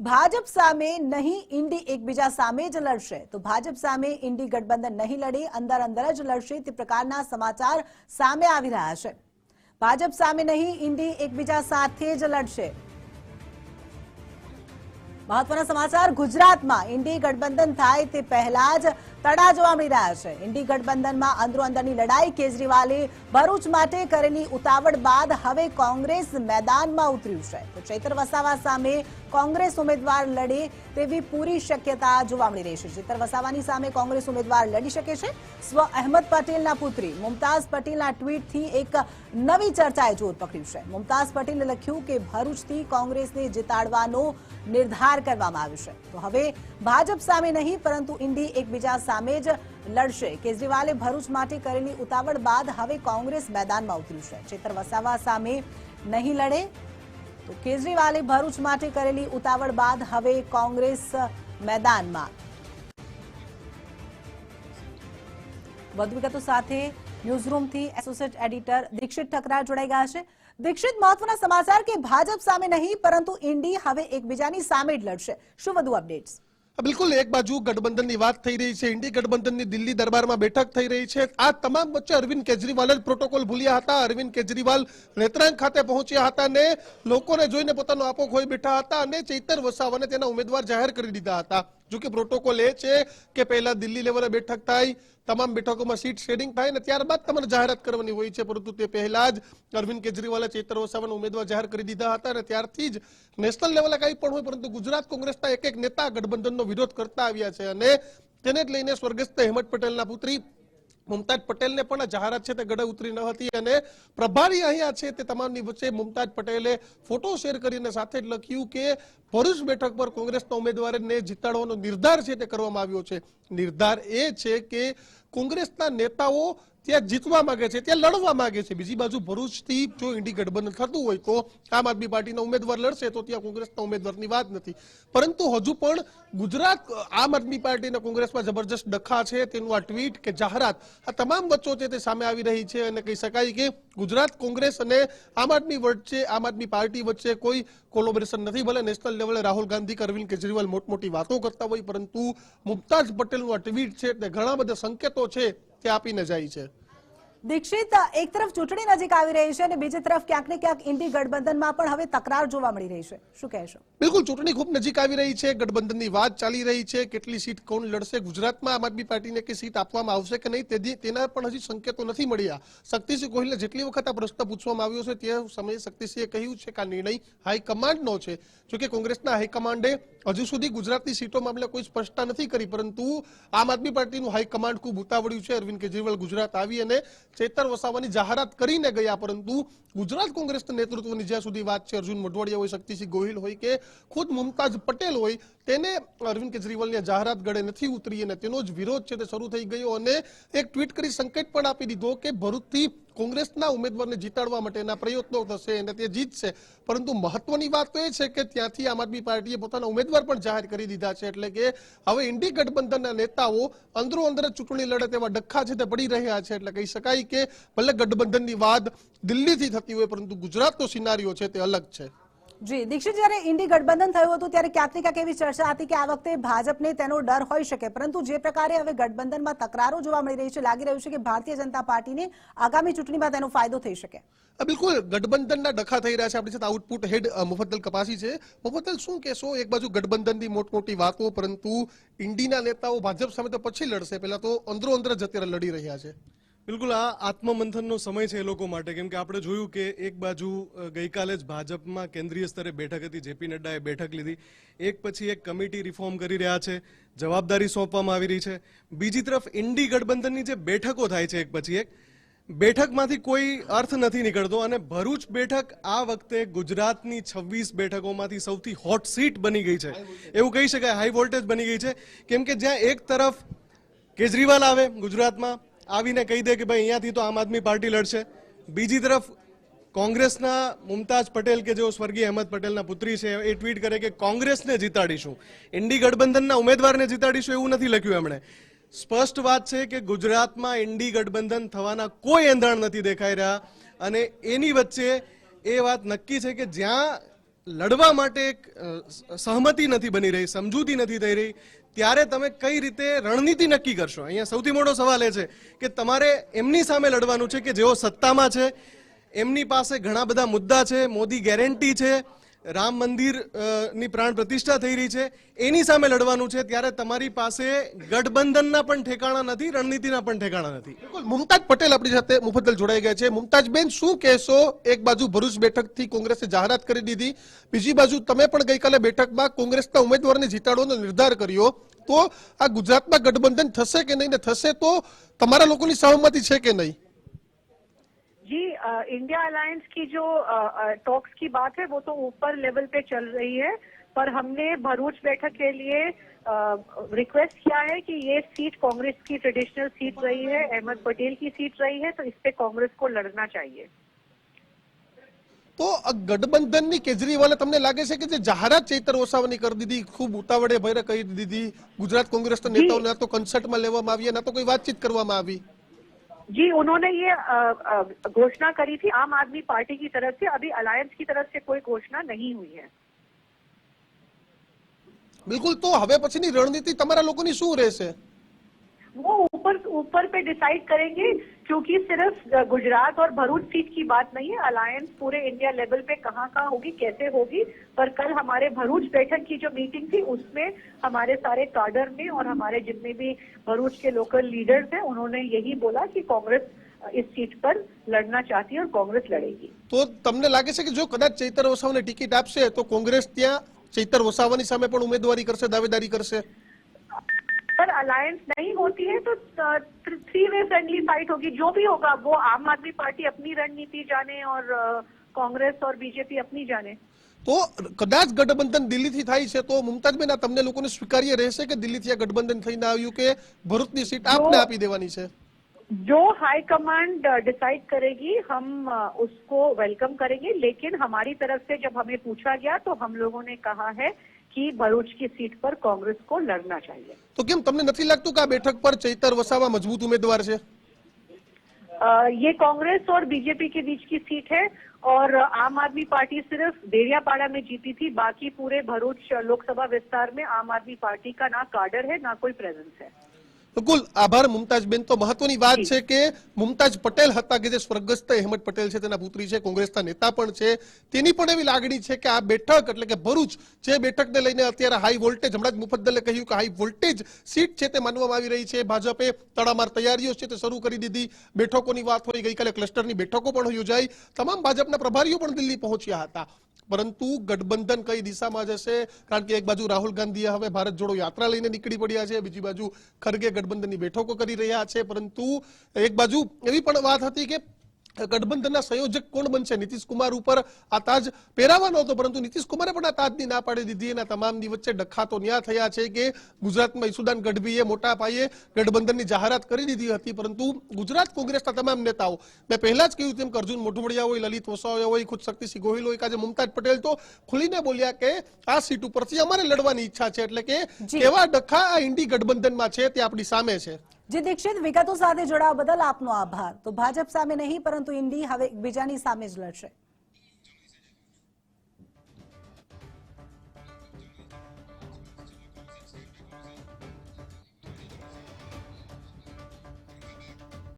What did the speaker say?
ભાજપ સામે નહીં ઇન્ડી એકબીજા સામે જ લડશે. તો ભાજપ સામે ઇન્ડી ગઠબંધન નહીં લડે, અંદર અંદર જ લડશે તે પ્રકારના સમાચાર સામે આવી રહ્યા છે. ભાજપ સામે નહીં ઇન્ડી એકબીજા સાથે જ લડશે. મહત્વના સમાચાર ગુજરાતમાં ઇન્ડી ગઠબંધન થાય તે પહેલા જ તડા જોવા મળી રહ્યા છે. ઇન્ડી ગઠબંધનમાં અંદરો અંદરની લડાઈ કેજરીવાલે ભરૂચ માટે કરેલી ઉતાવળ બાદ હવે કોંગ્રેસ મેદાનમાં ઉતર્યું છે. તો ચૈતર વસાવા સામે કોંગ્રેસ ઉમેદવાર લડે તેવી પૂરી શક્યતા જોવા મળી રહી છે. ચૈતર વસાવાની સામે કોંગ્રેસ ઉમેદવાર લડી શકે છે. સ્વ અહેમદ પટેલના પુત્રી મુમતાઝ પટેલના ટ્વીટથી એક નવી ચર્ચાએ જોર પકડ્યું છે. મુમતાઝ પટેલે લખ્યું કે ભરૂચથી કોંગ્રેસને જીતાડવાનો નિર્ધાર કરવામાં આવશે તો હવે ભાજપ સામે નહીં, પરંતુ ઇન્ડી એકબીજા સામે જ લડશે. કેજરીવાલે ભરૂચ માટે કરેલી ઉતાવળ બાદ હવે કોંગ્રેસ મેદાનમાં ઉતર્યું છે. ચેતર વસાવા સામે નહીં લડે, તો કેજરીવાલે ભરૂચ માટે કરેલી ઉતાવળ બાદ હવે કોંગ્રેસ મેદાનમાં. વધુ વિગતો સાથે ન્યૂઝરૂમથી એસોસિએટ એડિટર દીક્ષિત ઠકરા જોડાઈ ગયા છે. દીક્ષિત મહત્વના સમાચાર કે ભાજપ સામે નહીં, પરંતુ ઇન્ડી હવે એકબીજાની સામે જ લડશે. શું વધુ અપડેટ્સ? બિલકુલ, એક બાજુ ગઠબંધનની વાત થઈ રહી છે. ઇન્ડી ગઠબંધનની દિલ્હી દરબારમાં બેઠક થઈ રહી છે. આ તમામ વચ્ચે અરવિંદ કેજરીવાલ જ પ્રોટોકોલ ભૂલ્યા હતા. અરવિંદ કેજરીવાલ નેત્રાંગ ખાતે પહોંચ્યા હતા ને લોકોને જોઈને પોતાનો આપો ખોઈ બેઠા હતા અને ચૈતર વસાવાને તેના ઉમેદવાર જાહેર કરી દીધા હતા. જો કે પ્રોટોકોલ એ છે કે પહેલા દિલ્હી લેવલે બેઠક થાય, તમામ બેઠકોમાં સીટ શેડિંગ થાય ને ત્યારબાદ તમારે જાહેરાત કરવાની હોય છે. પરંતુ તે પહેલા જ અરવિંદ કેજરીવાલે ચેતર વસાવાના ઉમેદવાર જાહેર કરી દીધા હતા અને ત્યારથી જ નેશનલ લેવલે કંઈ પણ હોય, પરંતુ ગુજરાત કોંગ્રેસના એક એક નેતા ગઠબંધનનો વિરોધ કરતા આવ્યા છે અને તેને જ લઈને સ્વર્ગસ્થ હેમંત પટેલના પુત્રી મુમતાજ પટેલને પણ આ જાહેરાત છે તે ગળે ઉતરી ન હતી અને પ્રભારી અહીંયા છે તે તમામની વચ્ચે મુમતાજ પટેલે ફોટો શેર કરીને સાથે જ લખ્યું કે ભરૂચ બેઠક પર કોંગ્રેસના ઉમેદવારને જીતાડવાનો નિર્ધાર છે તે કરવામાં આવ્યો છે. નિર્ધાર એ છે કે કોંગ્રેસના નેતાઓ ત્યાં જીતવા માંગે છે, ત્યાં લડવા માંગે છે. બીજી બાજુ ભરૂચથી જો ઇન્ડી ગઠબંધન થતું હોય તો આમ આદમી પાર્ટીના ઉમેદવાર લડશે તો ત્યાં કોંગ્રેસના ઉમેદવારની વાત નથી. પરંતુ હજુ પણ ગુજરાત આમ આદમી પાર્ટીના કોંગ્રેસમાં જબરજસ્ત ડખા છે. તેનું આ ટ્વીટ કે જાહેરાત, આ તમામ વચ્ચો છે તે સામે આવી રહી છે અને કહી શકાય કે ગુજરાત કોંગ્રેસ અને આમ આદમી વચ્ચે, આમ આદમી પાર્ટી વચ્ચે કોઈ કોલોબરેશન નથી. ભલે નેશનલ લેવલે રાહુલ ગાંધી, અરવિંદ કેજરીવાલ મોટી વાતો કરતા હોય, પરંતુ મુમતાજ પટેલનું આ ટ્વીટ છે તે ઘણા બધા સંકેતો છે તે આપીને જાય છે? દીક્ષિત એક તરફ ચૂંટણી નજીક આવી રહી છે અને બીજી તરફ ક્યાંક ને ક્યાંક ઇન્ડી ગઠબંધનમાં પણ હવે તકરાર જોવા મળી રહી છે. શું કહેશો? બિલકુલ ચૂંટણી ખૂબ નજીક આવી રહી છે ગઠબંધનની વાત ચાલી રહી છે કેટલી સીટ કોણ લડશે ગુજરાતમાં આમ આદમી પાર્ટીને કે સીટ આપવામાં આવશે કે નહીં તેની તેના પણ હજી સંકેતો નથી મળ્યા. શક્તિસિંહ ગોહિલને જેટલી વખત આ પ્રશ્ન પૂછવામાં આવ્યો છે તે સમયે શક્તિસિંહે કહ્યું છે કે આ નિર્ણય હાઈકમાન્ડનો છે. જોકે કોંગ્રેસના હાઈકમાન્ડે હજુ સુધી ગુજરાતની સીટો મામલે કોઈ સ્પષ્ટતા નથી કરી, પરંતુ આમ આદમી પાર્ટીનું હાઈકમાન્ડ ખૂબ ઉતાવળ્યું છે. અરવિંદ કેજરીવાલ ગુજરાત આવી અને ચેતર વસાવાની જાહેરાત કરીને ગયા, પરંતુ ગુજરાત કોંગ્રેસના નેતૃત્વની જ્યાં સુધી વાત છે, અર્જુન મોઢવાડિયા હોય, શક્તિસિંહ ગોહિલ હોય કે ખુદ મુમતાજ પટેલ હોય તેને અરવિંદ કેજરીવાલની જાહેરાત ગળે નથી ઉતરી અને તેનો જ વિરોધ છે તે શરૂ થઈ ગયો અને એક ટ્વીટ કરી સંકેત પણ આપી દીધો કે ભરૂચથી કોંગ્રેસના ઉમેદવારને જીતાડવા માટેના પ્રયત્નો થશે અને તે જીતશે. પરંતુ મહત્વની વાત તો એ છે કે ત્યાંથી આમ આદમી પાર્ટીએ પોતાના ઉમેદવાર પણ જાહેર કરી દીધા છે એટલે કે હવે ઇન્ડી ગઠબંધનના નેતાઓ અંદરો અંદર ચૂંટણી લડે તેવા ડખ્ખા છે તે પડી રહ્યા છે એટલે કહી શકાય કે ભલે ગઠબંધનની વાત દિલ્હીથી થતી હોય પરંતુ ગુજરાતનો સિનારીઓ છે તે અલગ છે. જી, દીક્ષિત, જ્યારે ઇન્ડી ગઠબંધન થયું હતું, ત્યારે ક્યાંક ક્યાંક એવી ચર્ચા હતી કે આ વખતે ભાજપને તેનો ડર હોઈ શકે. પરંતુ જે પ્રકારે હવે ગઠબંધનમાં તકરારો જોવા મળી રહી છે, લાગી રહ્યું છે કે ભારતીય જનતા પાર્ટીને આગામી ચૂંટણીમાં તેનો ફાયદો થઈ શકે. બિલકુલ, ગઠબંધનના ડખા થઈ રહ્યા છે. આપણી સાથે આઉટપુટ હેડ મુફદ્દલ કપાસી છે. મુફદ્દલ, શું કહેશો? એક બાજુ ગઠબંધનની મોટી વાતો, પરંતુ ઇન્ડીના નેતાઓ ભાજપ સામે તો પછી લડશે. પહેલા તો અંદરો અંદર જ અત્યારે લડી રહ્યા છે. બિલકુલ, આ આત્મમંથનનો સમય છે એ લોકો માટે. કેમ કે આપણે જોયું કે એક બાજુ ગઈકાલે જ ભાજપમાં કેન્દ્રીય સ્તરે બેઠક હતી, જેપી નડ્ડાએ બેઠક લીધી. એક પછી એક કમિટી રિફોર્મ કરી રહ્યા છે, જવાબદારી સોંપવામાં આવી રહી છે. બીજી તરફ ઇન્ડી ગઠબંધનની જે બેઠકો થાય છે એક પછી એક, બેઠકમાંથી કોઈ અર્થ નથી નીકળતો અને ભરૂચ બેઠક આ વખતે ગુજરાતની છવ્વીસ બેઠકોમાંથી સૌથી હોટ સીટ બની ગઈ છે. એવું કહી શકાય હાઈ વોલ્ટેજ બની ગઈ છે. કેમ કે જ્યાં એક તરફ કેજરીવાલ આવે ગુજરાતમાં આવીને કહી દે કે ભાઈ અહીંયાથી તો આમ આદમી પાર્ટી લડશે. બીજી તરફ, કોંગ્રેસના મુમતાજ પટેલ કે જેઓ સ્વર્ગીય અહેમદ પટેલના પુત્રી છે, એ ટ્વીટ કરે કે કોંગ્રેસને જીતાડીશું. ઇન્ડી ગઠબંધનના ઉમેદવારને જીતાડીશું એવું નથી લખ્યું એમણે. સ્પષ્ટ વાત છે કે ગુજરાતમાં ઇન્ડી ગઠબંધન થવાના કોઈ એંધાણ નથી દેખાઈ રહ્યા. અને એની વચ્ચે એ વાત નક્કી છે કે જ્યાં લડવા માટે એક સહમતી નથી બની રહી, સમજૂતી નથી થઈ રહી, ત્યારે તમે કઈ રીતે રણનીતિ નક્કી કરશો? અહીંયા સૌથી મોટો સવાલ એ છે કે તમારે એમની સામે લડવાનું છે કે જેઓ સત્તામાં છે? એમની પાસે ઘણા બધા મુદ્દા છે, મોદી ગેરંટી છે રામ મંદિરની પ્રાણ પ્રતિષ્ઠા થઈ રહી છે. એની સામે લડવાનું છે. ત્યારે તમારી પાસે ગઠબંધનના પણ ઠેકાણા નથી, રણનીતિના પણ ઠેકાણા નથી. મુમતાજ પટેલ આપણી સાથે મુફદ્દલ જોડાઈ ગયા છે. મુમતાજબેન, શું કહેશો? એક બાજુ ભરૂચ બેઠકથી કોંગ્રેસે જાહેરાત કરી દીધી. બીજી બાજુ તમે પણ ગઈકાલે બેઠકમાં કોંગ્રેસના ઉમેદવારને જીતાડવાનો નિર્ધાર કર્યો. તો આ ગુજરાતમાં ગઠબંધન થશે કે નહીં ને થશે તો તમારા લોકોની સહમતી છે કે નહીં? जी अ, इंडिया अलायंस की जो टॉक्स की बात है वो तो ऊपर लेवल पे चल रही है पर हमने भरूच बैठक के लिए रिक्वेस्ट किया है कि ये सीट कांग्रेस की ट्रेडिशनल सीट रही है अहमद पटेल की सीट रही है तो इस पे कांग्रेस को लड़ना चाहिए તો આ ગઠબંધનની કેજરીવાલે તમને લાગે છે કે જે જાહેરાત ચૈતર વસાવાની કરી દીધી ખૂબ ઉતાવળે ભયરે કહી દીધી ગુજરાત કોંગ્રેસના નેતાઓને ના તો કન્સલ્ટમાં લેવામાં આવી ના તો કોઈ વાતચીત કરવામાં આવી जी उन्होंने ये अ, अ, घोषणा करी थी आम आदमी पार्टी की तरफ से अभी अलायंस की तरफ से कोई घोषणा नहीं हुई है બિલકુલ તો હવે પછીની રણનીતિ તમારા લોકોની શું રહેશે वो ऊपर ऊपर पे डिसाइड करेंगे क्योंकि सिर्फ गुजरात और भरूच सीट की बात नहीं है अलायंस पूरे इंडिया लेवल पे कहाँ कहाँ होगी कैसे होगी पर कल हमारे भरूच बैठक की जो मीटिंग थी उसमें हमारे सारे काडर ने और हमारे जितने भी भरूच के लोकल लीडर्स हैं उन्होंने यही बोला कि कांग्रेस इस सीट पर लड़ना चाहती है और कांग्रेस लड़ेगी તો તમને લાગે છે કે જો કદાચ ચૈતર વસાવાને ટિકિટ આપશે તો કોંગ્રેસ ત્યાં ચૈતર વસાવાની સામે પણ ઉમેદવારી કરશે દાવેદારી કરશે पर अलायंस नहीं होती है तो थ्री वे फ्रेंडली फाइट होगी जो भी होगा वो आम आदमी पार्टी अपनी रणनीति जाने और अ, कांग्रेस और बीजेपी अपनी जाने તો કદાચ ગઠબંધન દિલ્હીથી થાય છે તો મુમતાજબેન આ તમને લોકોને સ્વીકાર્ય રહેશે કે દિલ્હીથી આ ગઠબંધન થઈને આવ્યું કે ભરૂચની સીટ આપને આપી દેવાની છે जो हाईकमांड डिसाइड करेगी हम अ, उसको वेलकम करेंगे लेकिन हमारी तरफ से जब हमें पूछा गया तो हम लोगों ने कहा है कि भरूच की सीट पर कांग्रेस को लड़ना चाहिए તો કેમ તમને નથી લાગતું કે આ બેઠક પર ચૈતર વસાવા મજબૂત ઉમેદવાર છે अ, ये कांग्रेस और बीजेपी के बीच की सीट है और आम आदमी पार्टी सिर्फ देरियापाड़ा में जीती थी बाकी पूरे भरूच लोकसभा विस्तार में आम आदमी पार्टी का ना कार्डर है ना कोई प्रेजेंस है બિલકુલ આભાર મુમતાજબેન. તો મહત્વની વાત છે કે મુમતાજ પટેલ હતા કે જે સ્વર્ગસ્થ અહેમદ પટેલ છે તેના પુત્રી છે કોંગ્રેસના નેતા પણ છે. તેની પણ એવી લાગણી છે કે આ બેઠક એટલે કે ભરૂચ જે બેઠકને લઈને અત્યારે હાઈ વોલ્ટેજ હમણાં જ મુફદ્દલે કહ્યું કે હાઈ વોલ્ટેજ સીટ છે તે માનવામાં આવી રહી છે. ભાજપે તડામાર તૈયારીઓ છે તે શરૂ કરી દીધી. બેઠકોની વાત હોય ગઈકાલે ક્લસ્ટરની બેઠકો પણ યોજાઈ. તમામ ભાજપના પ્રભારીઓ પણ દિલ્હી પહોંચ્યા હતા. પરંતુ ગઠબંધન કઈ દિશામાં જશે? કારણ કે એક બાજુ રાહુલ ગાંધીએ હવે ભારત જોડો યાત્રા લઈને નીકળી પડ્યા છે, બીજી બાજુ ખરગે ગઠબંધનની બેઠકો કરી રહ્યા છે. પરંતુ એક બાજુ એવી પણ વાત હતી કે ગઠબંધનના સંયોજક કોણ બનશે? નીતિશ કુમાર ઉપર આ તાજ પહેરાવાનો હતો પરંતુ નીતિશ કુમારે પણ આ તાજની ના પાડી દીધી. એના તમામની વચ્ચે ડખ્ખા તો ન્યા થયા છે કે ગુજરાતમાં ઈસુદાન ગઢવીએ મોટા પાયે ગઠબંધનની જાહેરાત કરી દીધી હતી પરંતુ ગુજરાત કોંગ્રેસના તમામ નેતાઓ મેં પહેલા જ કહ્યું તેમ કે અર્જુન મોઢવડિયા હોય લલિત વસાવા હોય ખુદ શક્તિસિંહ ગોહિલ હોય કે આજે મુમતાજ પટેલ તો ખુલીને બોલ્યા કે આ સીટ ઉપરથી અમારે લડવાની ઈચ્છા છે. એટલે કે. કેવા ડખા આ ઇન્ડી ગઠબંધનમાં છે તે આપણી સામે છે. જે દીક્ષિત, વિગતો સાથે જોડાવા બદલ આપનો આભાર. તો ભાજપ સામે નહીં, પરંતુ ઇન્ડી હવે એકબીજાની સામે જ લડશે.